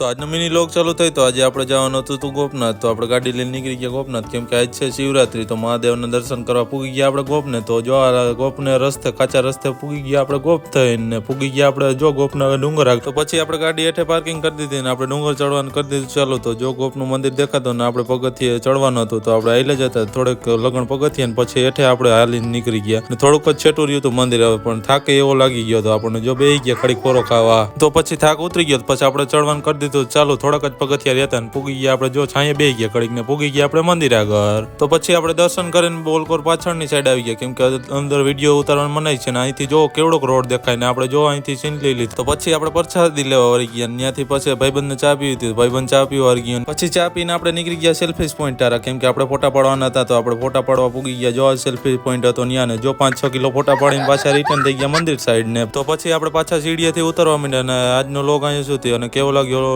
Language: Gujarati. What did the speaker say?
તો આજનો મિની લોક ચાલુ થઈ તો આજે આપણે જવાનું હતું તું ગોપનાથ. તો આપણે ગાડી લઈને નીકળી ગયા ગોપનાથ. કેમ કે આજ છે શિવરાત્રી, તો મહાદેવના દર્શન કરવા પૂગી ગયા આપણે ગોપને. તો જો આ ગોપને રસ્તે, કાચા રસ્તે પૂગી ગયા આપણે ગોપ થઈને. પૂગી ગયા આપણે જો ગોપના ડુંગર તો પછી આપણે ગાડી હેઠે પાર્કિંગ કરી દીધી ને આપણે ડુંગર ચડવાનું કરી દીધું ચાલો. તો જો ગોપનું મંદિર દેખાતું ને આપણે પગથિયે ચડવાનું હતું, તો આપણે આઈલે જતા. થોડેક લગ્ન પગથિયે ને પછી હેઠે આપણે હાલીને નીકળી ગયા. ને થોડુંક જ છેટું રહ્યું હતું મંદિર હવે, પણ થાકે એવો લાગી ગયો તો આપણને જો બે ગયા, ખડી ખોરો ખાવા. તો પછી થાક ઉતરી ગયો પછી આપણે ચડવાનું કરી દીધું ચાલો થોડાક જ પગથિયા રહેતા ને પૂગી ગયા આપણે જો છાંયે બે ગયા કડીક ને પૂગી ગયા આપણે મંદિર આગળ તો પછી આપણે દર્શન કરીને બોલકોર પાછળની સાઈડ આવી ગયા. કેમ કે અંદર વીડિયો ઉતારવાનું મનાય છે ને અહીંથી જો કેવડોક રોડ દેખાય ને આપણે જો અહીંથી સીન લઈ લીધી. તો પછી આપણે પ્રસાદી લેવા વળી ગયા ત્યાંથી પછી ભાઈબંધને ચા પીવી હતી. ભાઈબંધ ચા પીવા વળી ગયો પછી ચા પીને આપણે નીકળી ગયા સેલ્ફી પોઈન્ટ તારા કેમ કે આપણે ફોટા પાડવાના હતા તો આપણે ફોટા પાડવા પૂગી ગયા. જો સેલ્ફી પોઈન્ટ હતો ત્યાં ને જો પાંચ છ કિલો ફોટા પાડીને પાછા રિટર્ન થઈ ગયા મંદિર સાઈડ ને. તો પછી આપણે પાછા સીડીએથી ઉતરવા માંડ્યા અને આજનો લોગ અહીંયા સુધી. અને કેવો લાગ્યો